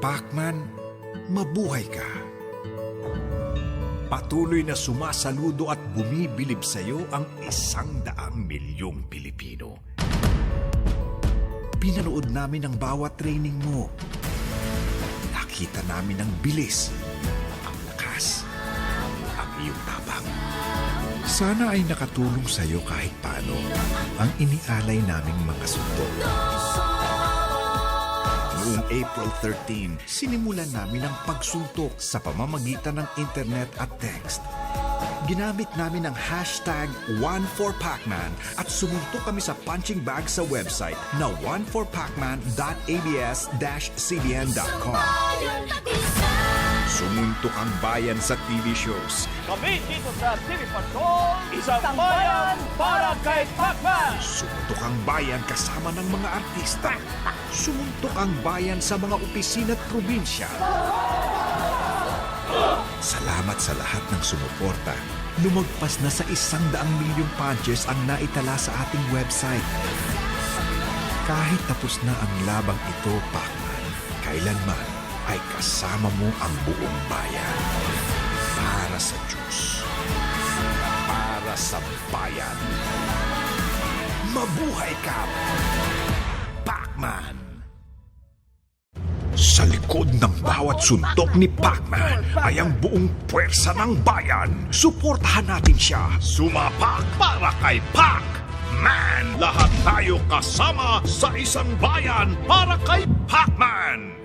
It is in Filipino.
Pacman, mabuhay ka. Patuloy na sumasaludo at bumibilib sa iyo ang isang daang milyong Pilipino. Pinanood namin ang bawat training mo. Nakita namin ang bilis, ang lakas, ang iyong tapang. Sana ay nakatulong sa iyo kahit paano ang inialay naming mga suntok. April 13, sinimulan namin ang pagsuntok sa pamamagitan ng internet at text. Ginamit namin ang hashtag One4Pacman at sumuntok kami sa punching bag sa website na one4pacman.abs-cbn.com. Sumuntok ang bayan sa TV shows. Kami dito sa TV Patrol, isang bayan para kay Pacman! Sumuntok ang bayan kasama ng mga artista. Sumuntok ang bayan sa mga opisina at probinsya. Salamat sa lahat ng sumuporta. Lumagpas na sa isang daang milyong punches ang naitala sa ating website. Kahit tapos na ang labang ito, Pacman, kailanman ay kasama mo ang buong bayan. Para sa Diyos. Para sa bayan. Mabuhay ka, Pacman! Sa likod ng bawat suntok ni Pacman ay ang buong puwersa ng bayan. Suportahan natin siya. Sumapak para kay Pac! Man! Lahat tayo kasama sa isang bayan para kay Pacman!